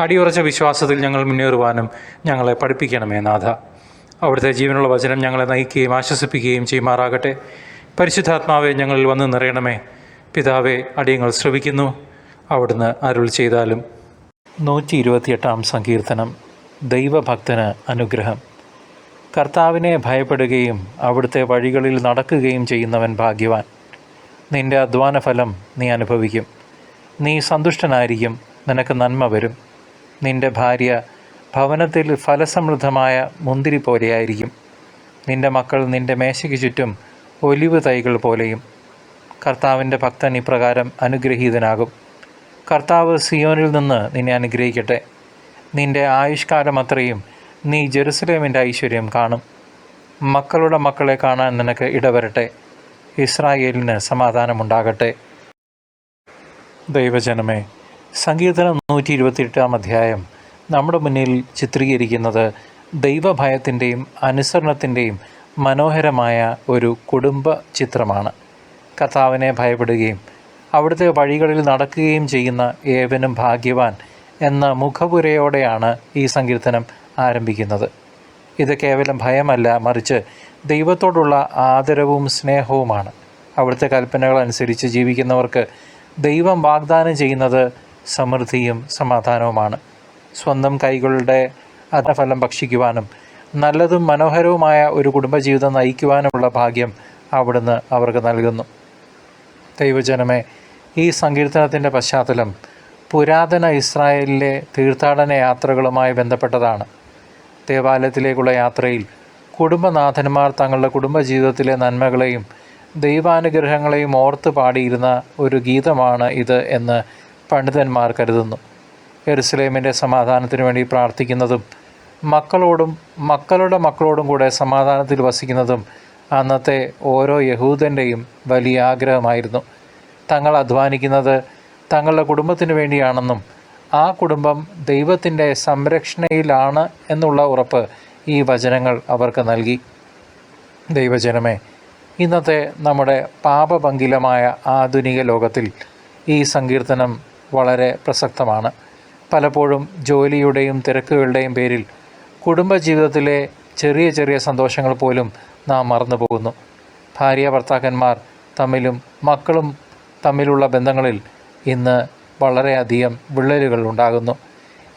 അടിയുറച്ച വിശ്വാസത്തിൽ ഞങ്ങൾ മുന്നേറുവാനും ഞങ്ങളെ പഠിപ്പിക്കണമേ നാഥ. അവിടുത്തെ ജീവനുള്ള വചനം ഞങ്ങളെ നയിക്കുകയും ആശ്വസിപ്പിക്കുകയും ചെയ്യുമാറാകട്ടെ. പരിശുദ്ധാത്മാവെ ഞങ്ങളിൽ വന്ന് നിറയണമേ. പിതാവെ അടിയങ്ങൾ ശ്രവിക്കുന്നു. അവിടുന്ന് അരുൾ ചെയ്താലും. നൂറ്റി ഇരുപത്തിയെട്ടാം സങ്കീർത്തനം. ദൈവഭക്തന് അനുഗ്രഹം. കർത്താവിനെ ഭയപ്പെടുകയും അവിടുത്തെ വഴികളിൽ നടക്കുകയും ചെയ്യുന്നവൻ ഭാഗ്യവാൻ. നിന്റെ അധ്വാന ഫലം നീ അനുഭവിക്കും. നീ സന്തുഷ്ടനായിരിക്കും. നിനക്ക് നന്മ വരും. നിന്റെ ഭാര്യ ഭവനത്തിൽ ഫലസമൃദ്ധമായ മുന്തിരി പോലെയായിരിക്കും. നിന്റെ മക്കൾ നിന്റെ മേശയ്ക്ക് ചുറ്റും ഒലിവ് തൈകൾ പോലെയും. കർത്താവിന്റെ ഭക്തൻ ഇപ്രകാരം അനുഗ്രഹീതനാകും. കർത്താവ് സിയോനിൽ നിന്ന് നിന്നെ അനുഗ്രഹിക്കട്ടെ. നിന്റെ ആയുഷ്കാലം അത്രയും നീ ജെറുസലേമിന്റെ ഐശ്വര്യം കാണും. മക്കളുടെ മക്കളെ കാണാൻ നിനക്ക് ഇടവരട്ടെ. ഇസ്രായേലിന് സമാധാനമുണ്ടാകട്ടെ. ദൈവജനമേ സങ്കീർത്തനം നൂറ്റി ഇരുപത്തിയെട്ടാം അധ്യായം. നമ്മുടെ മുന്നിൽ ചിത്രീകരിക്കുന്നത് ദൈവഭയത്തിന്റെയും അനുസരണത്തിന്റെയും മനോഹരമായ ഒരു കുടുംബ ചിത്രമാണ്. കർത്താവിനെ ഭയപ്പെടുകയും അവിടുത്തെ വഴികളിൽ നടക്കുകയും ചെയ്യുന്ന ഏവനും ഭാഗ്യവാൻ എന്ന മുഖപുരയോടെയാണ് ഈ സങ്കീർത്തനം ആരംഭിക്കുന്നത്. ഇത് കേവലം ഭയമല്ല മറിച്ച് ദൈവത്തോടുള്ള ആദരവും സ്നേഹവുമാണ്. അവിടുത്തെ കൽപ്പനകൾ അനുസരിച്ച് ജീവിക്കുന്നവർക്ക് ദൈവം വാഗ്ദാനം ചെയ്യുന്നത് സമൃദ്ധിയും സമാധാനവുമാണ്. സ്വന്തം കൈകളുടെ അധഫലം ഭക്ഷിക്കുവാനും നല്ലതും മനോഹരവുമായ ഒരു കുടുംബജീവിതം നയിക്കുവാനുമുള്ള ഭാഗ്യം അവിടുന്ന് അവർക്ക് നൽകുന്നു. ദൈവജനമേ ഈ സങ്കീർത്തനത്തിന്റെ പശ്ചാത്തലം പുരാതന ഇസ്രായേലിലെ തീർത്ഥാടന യാത്രകളുമായി ബന്ധപ്പെട്ടതാണ്. ദേവാലയത്തിലേക്കുള്ള യാത്രയിൽ കുടുംബനാഥന്മാർ തങ്ങളുടെ കുടുംബജീവിതത്തിലെ നന്മകളെയും ദൈവാനുഗ്രഹങ്ങളെയും ഓർത്ത് പാടിയിരുന്ന ഒരു ഗീതമാണ് ഇത് എന്ന് പണ്ഡിതന്മാർ കരുതുന്നു. എറുസലേമിന്റെ സമാധാനത്തിനു വേണ്ടി പ്രാർത്ഥിക്കുന്നതും മക്കളോടും മക്കളുടെ മക്കളോടും കൂടെ സമാധാനത്തിൽ വസിക്കുന്നതും അന്നത്തെ ഓരോ യഹൂദന്റെയും വലിയ ആഗ്രഹമായിരുന്നു. തങ്ങൾ അധ്വാനിക്കുന്നത് തങ്ങളുടെ കുടുംബത്തിന് വേണ്ടിയാണെന്നും ആ കുടുംബം ദൈവത്തിന്റെ സംരക്ഷണയിലാണ് എന്നുള്ള ഉറപ്പ് ഈ വചനങ്ങൾ അവർക്ക് നൽകി. ദൈവജനമേ ഇന്നത്തെ നമ്മുടെ പാപഭംഗിലമായ ആധുനിക ലോകത്തിൽ ഈ സങ്കീർത്തനം വളരെ പ്രസക്തമാണ്. പലപ്പോഴും ജോലിയുടെയും തിരക്കുകളുടെയും പേരിൽ കുടുംബജീവിതത്തിലെ ചെറിയ ചെറിയ സന്തോഷങ്ങൾ പോലും നാം മറന്നു പോകുന്നു. ഭാര്യ ഭർത്താക്കന്മാർ തമ്മിലും മക്കളും തമ്മിലുള്ള ബന്ധങ്ങളിൽ ഇന്ന് വളരെയധികം വിള്ളലുകൾ ഉണ്ടാകുന്നു.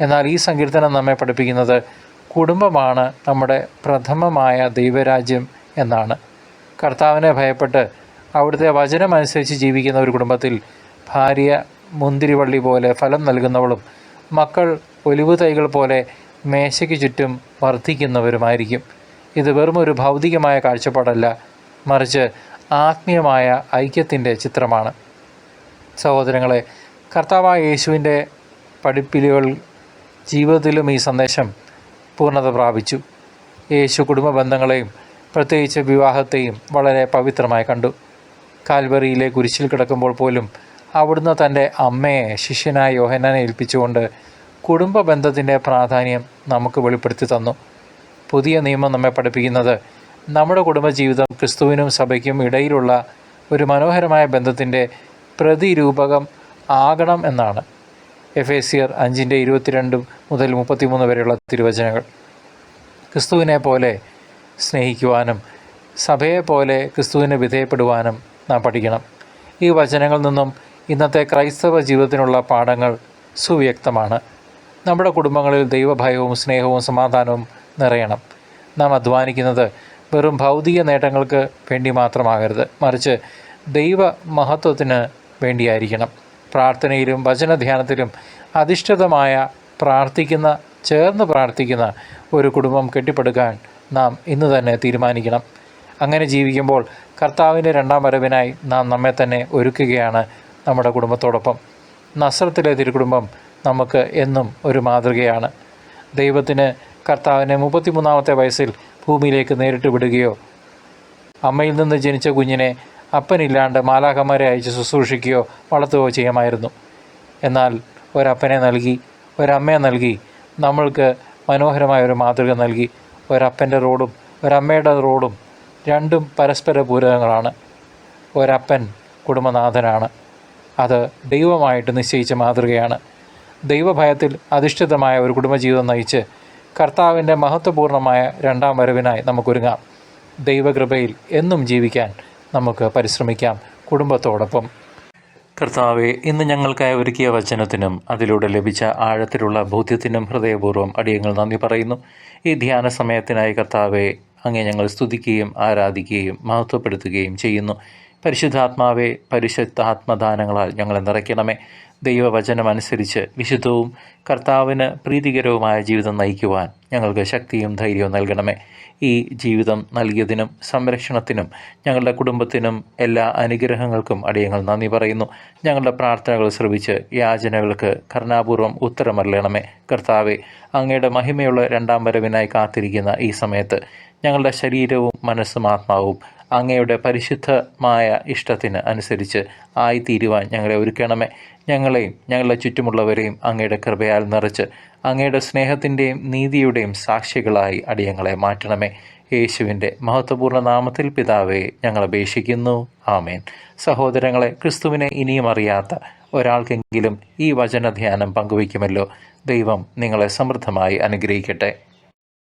എന്നാൽ ഈ സങ്കീർത്തനം നമ്മെ പഠിപ്പിക്കുന്നത് കുടുംബമാണ് നമ്മുടെ പ്രഥമമായ ദൈവരാജ്യം എന്നാണ്. കർത്താവിനെ ഭയപ്പെട്ട് അവിടുത്തെ വചനമനുസരിച്ച് ജീവിക്കുന്ന ഒരു കുടുംബത്തിൽ ഭാര്യ മുന്തിരിവള്ളി പോലെ ഫലം നൽകുന്നവളും മക്കൾ ഒലിവ് തൈകൾ പോലെ മേശയ്ക്ക് ചുറ്റും വർദ്ധിക്കുന്നവരുമായിരിക്കും. ഇത് വെറും ഒരു ഭൗതികമായ കാഴ്ചപ്പാടല്ല മറിച്ച് ആത്മീയമായ ഐക്യത്തിന്റെ ചിത്രമാണ്. സഹോദരങ്ങളെ കർത്താവായ യേശുവിന്റെ പഠിപ്പിലുകൾ ജീവിതത്തിലും ഈ സന്ദേശം പൂർണത പ്രാപിച്ചു. യേശു കുടുംബ ബന്ധങ്ങളെയും പ്രത്യേകിച്ച് വിവാഹത്തെയും വളരെ പവിത്രമായി കണ്ടു. കാൽവറിയിലെ കുരിശിൽ കിടക്കുമ്പോൾ പോലും അവിടുന്ന് തന്റെ അമ്മയെ ശിഷ്യനായ യോഹനാനെ ഏൽപ്പിച്ചുകൊണ്ട് കുടുംബ ബന്ധത്തിന്റെ പ്രാധാന്യം നമുക്ക് വെളിപ്പെടുത്തി തന്നു. പുതിയ നിയമം നമ്മെ പഠിപ്പിക്കുന്നത് നമ്മുടെ കുടുംബജീവിതം ക്രിസ്തുവിനും സഭയ്ക്കും ഇടയിലുള്ള ഒരു മനോഹരമായ ബന്ധത്തിന്റെ പ്രതിരൂപകം ആകണം എന്നാണ്. എഫ് എ സിയർ അഞ്ചിന്റെ ഇരുപത്തിരണ്ട് മുതൽ മുപ്പത്തിമൂന്ന് വരെയുള്ള തിരുവചനങ്ങൾ. ക്രിസ്തുവിനെ പോലെ സ്നേഹിക്കുവാനും സഭയെ പോലെ ക്രിസ്തുവിന് വിധേയപ്പെടുവാനും നാം പഠിക്കണം. ഈ വചനങ്ങളിൽ നിന്നും ഇന്നത്തെ ക്രൈസ്തവ ജീവിതത്തിനുള്ള പാഠങ്ങൾ സുവ്യക്തമാണ്. നമ്മുടെ കുടുംബങ്ങളിൽ ദൈവഭയവും സ്നേഹവും സമാധാനവും നിറയണം. നാം അധ്വാനിക്കുന്നത് വെറും ഭൗതിക നേട്ടങ്ങൾക്ക് വേണ്ടി മാത്രമാകരുത്. മറിച്ച് ദൈവ മഹത്വത്തിന് വേണ്ടിയായിരിക്കണം. പ്രാർത്ഥനയിലും വചനധ്യാനത്തിലും അധിഷ്ഠിതമായ പ്രാർത്ഥിക്കുന്ന ചേർന്ന് പ്രാർത്ഥിക്കുന്ന ഒരു കുടുംബം കെട്ടിപ്പടുക്കാൻ നാം ഇന്ന് തന്നെ തീരുമാനിക്കണം. അങ്ങനെ ജീവിക്കുമ്പോൾ കർത്താവിന്റെ രണ്ടാം വരവിനായി നാം നമ്മെ തന്നെ ഒരുക്കുകയാണ് നമ്മുടെ കുടുംബത്തോടൊപ്പം. നസ്രത്തിലെ തിരുകുടുംബം നമുക്ക് എന്നും ഒരു മാതൃകയാണ്. ദൈവത്തിന് കർത്താവിനെ മുപ്പത്തിമൂന്നാമത്തെ വയസ്സിൽ ഭൂമിയിലേക്ക് നേരിട്ട് വിടുകയോ അമ്മയിൽ നിന്ന് ജനിച്ച കുഞ്ഞിനെ അപ്പനില്ലാണ്ട് മാലാഖമാരെ അയച്ച് ശുശ്രൂഷിക്കുകയോ വളർത്തുകയോ ചെയ്യുമായിരുന്നു. എന്നാൽ ഒരപ്പനെ നൽകി ഒരമ്മയെ നൽകി നമ്മൾക്ക് മനോഹരമായ ഒരു മാതൃക നൽകി. ഒരപ്പന്റെ റോഡും ഒരമ്മയുടെ റോഡും രണ്ടും പരസ്പര പൂരകങ്ങളാണ്. ഒരപ്പൻ കുടുംബനാഥനാണ്. അത് ദൈവമായിട്ട് നിശ്ചയിച്ച മാതൃകയാണ്. ദൈവഭയത്തിൽ അധിഷ്ഠിതമായ ഒരു കുടുംബജീവിതം നയിച്ച് കർത്താവിന്റെ മഹത്വപൂർണമായ രണ്ടാം വരവിനായി നമുക്കൊരുങ്ങാം. ദൈവകൃപയിൽ എന്നും ജീവിക്കാൻ നമുക്ക് പരിശ്രമിക്കാം. കുടുംബത്തോടൊപ്പം. കർത്താവെ ഇന്ന് ഞങ്ങൾക്കായി ഒരുക്കിയ വചനത്തിനും അതിലൂടെ ലഭിച്ച ആഴത്തിലുള്ള ബോധ്യത്തിനും ഹൃദയപൂർവം അടിയങ്ങൾ നന്ദി പറയുന്നു. ഈ ധ്യാന സമയത്തിനായി കർത്താവെ അങ്ങേ ഞങ്ങൾ സ്തുതിക്കുകയും ആരാധിക്കുകയും മഹത്വപ്പെടുത്തുകയും ചെയ്യുന്നു. പരിശുദ്ധാത്മാവെ പരിശുദ്ധാത്മദാനങ്ങളാൽ ഞങ്ങളെ നിറയ്ക്കണമേ. ദൈവവചനമനുസരിച്ച് വിശുദ്ധവും കർത്താവിന് പ്രീതികരവുമായ ജീവിതം നയിക്കുവാൻ ഞങ്ങൾക്ക് ശക്തിയും ധൈര്യവും നൽകണമേ. ഈ ജീവിതം നൽകിയതിനും സംരക്ഷണത്തിനും ഞങ്ങളുടെ കുടുംബത്തിനും എല്ലാ അനുഗ്രഹങ്ങൾക്കും അടിയങ്ങൾ നന്ദി പറയുന്നു. ഞങ്ങളുടെ പ്രാർത്ഥനകൾ ശ്രമിച്ച് യാചനകൾക്ക് കരുണാപൂർവം ഉത്തരമറിയണമേ കർത്താവെ അങ്ങയുടെ മഹിമയുള്ള രണ്ടാം വരവിനായി കാത്തിരിക്കുന്ന ഈ സമയത്ത് ഞങ്ങളുടെ ശരീരവും മനസ്സും ആത്മാവും അങ്ങയുടെ പരിശുദ്ധമായ ഇഷ്ടത്തിന് അനുസരിച്ച് ആയിത്തീരുവാൻ ഞങ്ങളെ ഒരുക്കണമേ. ഞങ്ങളെയും ഞങ്ങളുടെ ചുറ്റുമുള്ളവരെയും അങ്ങയുടെ കൃപയാൽ നിറച്ച് അങ്ങയുടെ സ്നേഹത്തിന്റെയും നീതിയുടെയും സാക്ഷികളായി അടിയങ്ങളെ മാറ്റണമേ. യേശുവിന്റെ മഹത്വപൂർണ നാമത്തിൽ പിതാവെ ഞങ്ങൾ അപേക്ഷിക്കുന്നു. ആമേൻ. സഹോദരങ്ങളെ ക്രിസ്തുവിനെ ഇനിയും അറിയാത്ത ഒരാൾക്കെങ്കിലും ഈ വചനധ്യാനം പങ്കുവയ്ക്കുമല്ലോ. ദൈവം നിങ്ങളെ സമൃദ്ധമായി അനുഗ്രഹിക്കട്ടെ.